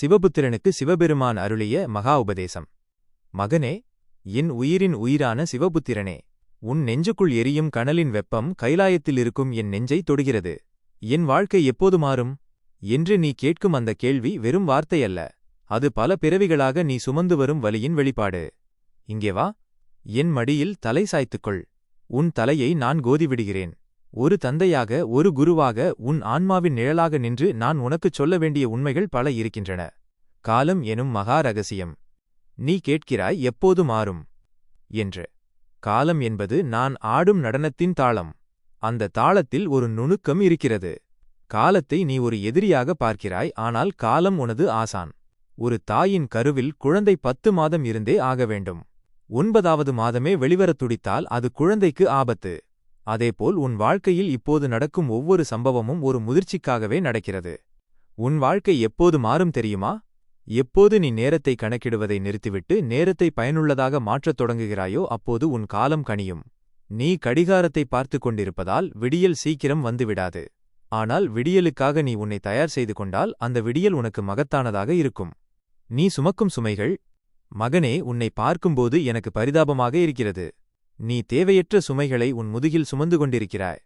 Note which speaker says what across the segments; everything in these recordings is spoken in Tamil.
Speaker 1: சிவபுத்திரனுக்கு சிவபெருமான் அருளிய மகா உபதேசம். மகனே என் உயிரின் உயிரான சிவபுத்திரனே உன் நெஞ்சுக்குள் எரியும் கனலின் வெப்பம் கைலாயத்தில் இருக்கும் என் நெஞ்சை தொடுகிறது. என் வாழ்க்கை எப்போது மாறும்? என்று நீ கேட்கும் அந்த கேள்வி வெறும் வார்த்தையல்ல அது பல பிறவிகளாக நீ சுமந்து வரும் வலியின் வெளிப்பாடு. இங்கே வா என் மடியில் தலை சாய்த்துக்கொள். உன் தலையை நான் கோதிவிடுகிறேன். ஒரு தந்தையாக ஒரு குருவாக உன் ஆன்மாவின் நிழலாக நின்று நான் உனக்குச் சொல்ல வேண்டிய உண்மைகள் பல இருக்கின்றன. காலம் எனும் மகா ரகசியம். நீ கேட்கிறாய் எப்போது மாறும்? என்று. காலம் என்பது நான் ஆடும் நடனத்தின் தாளம். அந்த தாளத்தில் ஒரு நுணுக்கம் இருக்கிறது. காலத்தை நீ ஒரு எதிரியாக பார்க்கிறாய் ஆனால் காலம் உனது ஆசான். ஒரு தாயின் கருவில் குழந்தை பத்து மாதம் இருந்தே ஆக வேண்டும். ஒன்பதாவது மாதமே வெளிவரத் துடித்தால் அது குழந்தைக்கு ஆபத்து. அதேபோல் உன் வாழ்க்கையில் இப்போது நடக்கும் ஒவ்வொரு சம்பவமும் ஒரு முதிர்ச்சிக்காகவே நடக்கிறது. உன் வாழ்க்கை எப்போது மாறும் தெரியுமா? எப்போது நீ நேரத்தை கணக்கிடுவதை நிறுத்திவிட்டு நேரத்தை பயனுள்ளதாக மாற்றத் தொடங்குகிறாயோ அப்போது உன் காலம் கணியும் நீ கடிகாரத்தை பார்த்துக் கொண்டிருப்பதால் விடியல் சீக்கிரம் வந்துவிடாது. ஆனால் விடியலுக்காக நீ உன்னை தயார் செய்து கொண்டால் அந்த விடியல் உனக்கு மகத்தானதாக இருக்கும். நீ சுமக்கும் சுமைகள். மகனே உன்னை பார்க்கும்போது எனக்கு பரிதாபமாக இருக்கிறது. நீ தேவையற்ற சுமைகளை உன் முதுகில் சுமந்து கொண்டிருக்கிறாய்.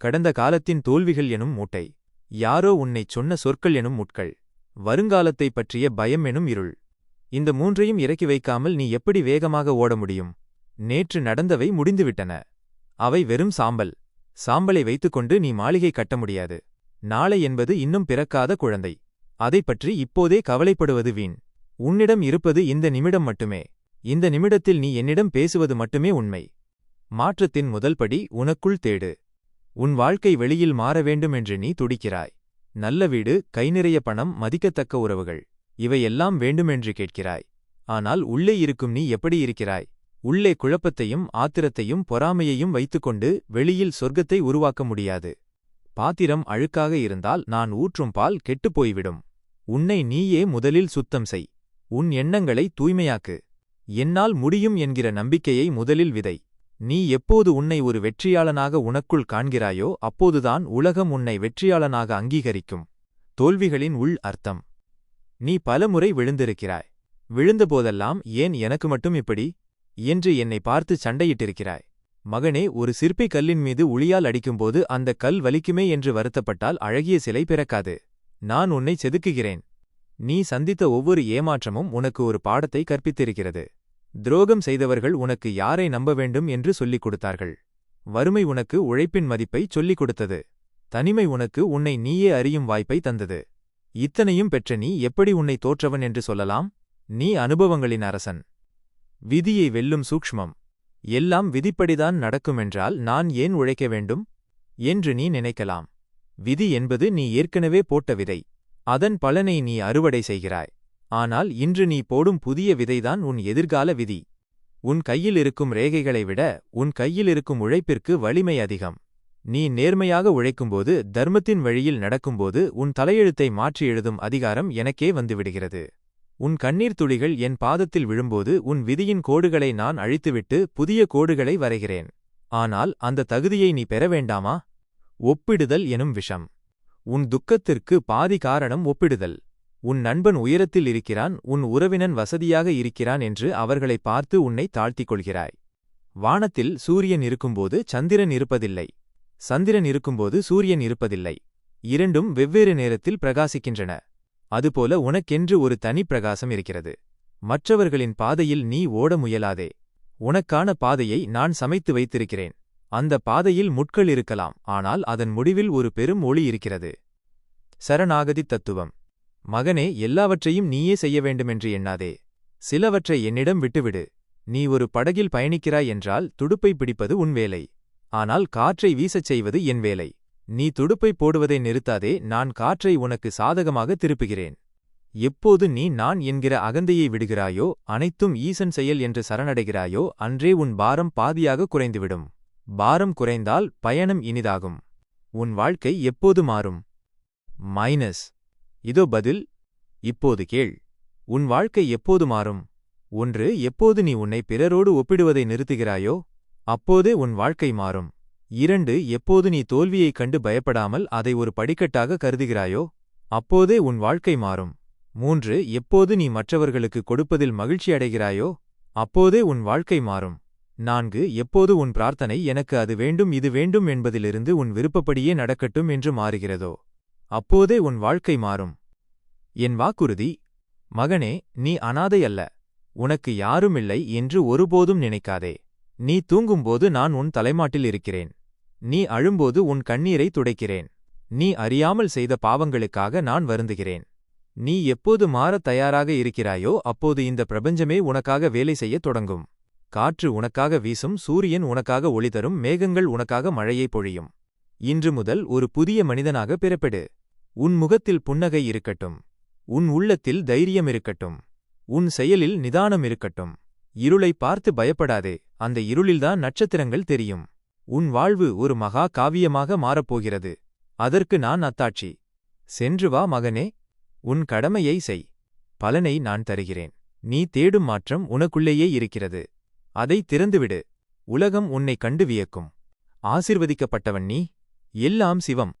Speaker 1: கடந்த காலத்தின் தோல்விகள் எனும் மூட்டை. யாரோ உன்னைச் சொன்ன சொற்கள் எனும் முட்கள். வருங்காலத்தைப் பற்றிய பயம் எனும் இருள். இந்த மூன்றையும் இறக்கி வைக்காமல் நீ எப்படி வேகமாக ஓட முடியும்? நேற்று நடந்தவை முடிந்துவிட்டன. அவை வெறும் சாம்பல். சாம்பலை வைத்துக்கொண்டு நீ மாளிகை கட்ட முடியாது. நாளை என்பது இன்னும் பிறக்காத குழந்தை. அதைப் பற்றி இப்போதே கவலைப்படுவது வீண். உன்னிடம் இருப்பது இந்த நிமிடம் மட்டுமே. இந்த நிமிடத்தில் நீ என்னிடம் பேசுவது மட்டுமே உண்மை. மாற்றத்தின் முதல் படி உனக்குள் தேடு. உன் வாழ்க்கை வெளியில் மாற வேண்டும் என்று நீ துடிக்கிறாய். நல்ல வீடு கை நிறைய பணம் மதிக்கத்தக்க உறவுகள் இவையெல்லாம் வேண்டுமென்று கேட்கிறாய். ஆனால் உள்ளே இருக்கும் நீ எப்படி இருக்கிறாய்? உள்ளே குழப்பத்தையும் ஆத்திரத்தையும் பொறாமையையும் வைத்துக்கொண்டு வெளியில் சொர்க்கத்தை உருவாக்க முடியாது. பாத்திரம் அழுக்காக இருந்தால் நான் ஊற்றும் பால் கெட்டுப்போய்விடும் உன்னை நீயே முதலில் சுத்தம் செய். உன் எண்ணங்களை தூய்மையாக்கு. என்னால் முடியும் என்கிற நம்பிக்கையை முதலில் விதை. நீ எப்போது உன்னை ஒரு வெற்றியாளனாக உனக்குள் காண்கிறாயோ அப்போதுதான் உலகம் உன்னை வெற்றியாளனாக அங்கீகரிக்கும். தோல்விகளின் உள் அர்த்தம். நீ பலமுறை விழுந்திருக்கிறாய். விழுந்தபோதெல்லாம் ஏன் எனக்கு மட்டும் இப்படி? என்று என்னை பார்த்து சண்டையிட்டிருக்கிறாய். மகனே ஒரு சிற்பி கல்லின் மீது உளியால் அடிக்கும்போது அந்த கல் வலிக்குமே என்று வருத்தப்பட்டால் அழகிய சிலை பிறக்காது. நான் உன்னை செதுக்குகிறேன். நீ சந்தித்த ஒவ்வொரு ஏமாற்றமும் உனக்கு ஒரு பாடத்தை கற்பித்திருக்கிறது. துரோகம் செய்தவர்கள் உனக்கு யாரை நம்ப வேண்டும் என்று சொல்லிக் கொடுத்தார்கள். வறுமை உனக்கு உழைப்பின் மதிப்பை சொல்லிக் கொடுத்தது. தனிமை உனக்கு உன்னை நீயே அறியும் வாய்ப்பை தந்தது. இத்தனையும் பெற்ற நீ எப்படி உன்னை தோற்றவன் என்று சொல்லலாம்? நீ அனுபவங்களின் அரசன். விதியை வெல்லும் சூக்ஷ்மம். எல்லாம் விதிப்படிதான் நடக்குமென்றால் நான் ஏன் உழைக்க வேண்டும்? என்று நீ நினைக்கலாம். விதி என்பது நீ ஏற்கனவே போட்ட விதை. அதன் பலனை நீ அறுவடை செய்கிறாய். ஆனால் இன்று நீ போடும் புதிய விதைதான் உன் எதிர்கால விதி. உன் கையில் இருக்கும் ரேகைகளை விட உன் கையில் இருக்கும் உழைப்பிற்கு வலிமை அதிகம். நீ நேர்மையாக உழைக்கும்போது தர்மத்தின் வழியில் நடக்கும்போது உன் தலையெழுத்தை மாற்றி எழுதும் அதிகாரம் எனக்கே வந்துவிடுகிறது. உன் கண்ணீர் துளிகள் என் பாதத்தில் விழும்போது உன் விதியின் கோடுகளை நான் அழித்துவிட்டு புதிய கோடுகளை வரைகிறேன். ஆனால் அந்த தகுதியை நீ பெற வேண்டாமா? ஒப்பிடுதல் எனும் விஷம். உன் துக்கத்திற்கு பாதி காரணம் ஒப்பிடுதல். உன் நண்பன் உயரத்தில் இருக்கிறான் உன் உறவினன் வசதியாக இருக்கிறான் என்று அவர்களை பார்த்து உன்னை தாழ்த்திக் கொள்கிறாய் வானத்தில் சூரியன் இருக்கும்போது சந்திரன் இருப்பதில்லை. சந்திரன் இருக்கும்போது சூரியன் இருப்பதில்லை. இரண்டும் வெவ்வேறு நேரத்தில் பிரகாசிக்கின்றன. அதுபோல உனக்கென்று ஒரு தனி பிரகாசம் இருக்கிறது. மற்றவர்களின் பாதையில் நீ ஓட முயலாதே. உனக்கான பாதையை நான் சமைத்து வைத்திருக்கிறேன். அந்த பாதையில் முட்கள் இருக்கலாம் ஆனால் அதன் முடிவில் ஒரு பெரும் ஒளி இருக்கிறது. சரணாகதி தத்துவம். மகனே எல்லாவற்றையும் நீயே செய்ய வேண்டுமென்று எண்ணாதே. சிலவற்றை என்னிடம் விட்டுவிடு. நீ ஒரு படகில் பயணிக்கிறாய் என்றால் துடுப்பை பிடிப்பது உன் வேலை. ஆனால் காற்றை வீசச் செய்வது என் வேலை. நீ துடுப்பை போடுவதை நிறுத்தாதே நான் காற்றை உனக்கு சாதகமாக திருப்புகிறேன். எப்போது நீ நான் என்கிற அகந்தையை விடுகிறாயோ அனைத்தும் ஈசன் செயல் என்று சரணடைகிறாயோ அன்றே உன் பாரம் பாதியாக குறைந்துவிடும். பாரம் குறைந்தால் பயணம் இனிதாகும். உன் வாழ்க்கை எப்போது மாறும்? மைனஸ் இதோ பதில் இப்போது கேள். உன் வாழ்க்கை எப்போது மாறும்? ஒன்று எப்போது நீ உன்னை பிறரோடு ஒப்பிடுவதை நிறுத்துகிறாயோ அப்போதே உன் வாழ்க்கை மாறும். இரண்டு எப்போது நீ தோல்வியைக் கண்டு பயப்படாமல் அதை ஒரு படிக்கட்டாக கருதுகிறாயோ அப்போதே உன் வாழ்க்கை மாறும். மூன்று எப்போது நீ மற்றவர்களுக்கு கொடுப்பதில் மகிழ்ச்சி அடைகிறாயோ அப்போதே உன் வாழ்க்கை மாறும். நான்கு எப்போது உன் பிரார்த்தனை எனக்கு அது வேண்டும் இது வேண்டும் என்பதிலிருந்து உன் விருப்பப்படியே நடக்கட்டும் என்று மாறுகிறதோ அப்போதே உன் வாழ்க்கை மாறும். என் வாக்குறுதி மகனே நீ அனாதை அல்ல. உனக்கு யாருமில்லை என்று ஒருபோதும் நினைக்காதே. நீ தூங்கும்போது நான் உன் தலைமாட்டில் இருக்கிறேன். நீ அழும்போது உன் கண்ணீரை துடைக்கிறேன். நீ அறியாமல் செய்த பாவங்களுக்காக நான் வருந்துகிறேன். நீ எப்போது மாறத் தயாராக இருக்கிறாயோ அப்போது இந்த பிரபஞ்சமே உனக்காக வேலை செய்யத் தொடங்கும். காற்று உனக்காக வீசும் சூரியன் உனக்காக ஒளி தரும் மேகங்கள் உனக்காக மழையை பொழியும். இன்று முதல் ஒரு புதிய மனிதனாக பிறப்பெடு. உன் முகத்தில் புன்னகை இருக்கட்டும். உன் உள்ளத்தில் தைரியம் இருக்கட்டும். உன் செயலில் நிதானம் இருக்கட்டும். இருளை பார்த்து பயப்படாதே. அந்த இருளில்தான் நட்சத்திரங்கள் தெரியும். உன் வாழ்வு ஒரு மகா காவியமாக மாறப்போகிறது. அதற்கு நான் அத்தாட்சி. சென்று வா மகனே. உன் கடமையை செய். பலனை நான் தருகிறேன். நீ தேடும் மாற்றம் உனக்குள்ளேயே இருக்கிறது. அதை திறந்துவிடு. உலகம் உன்னை கண்டு வியக்கும். ஆசிர்வதிக்கப்பட்டவன் நீ. எல்லாம் சிவம்.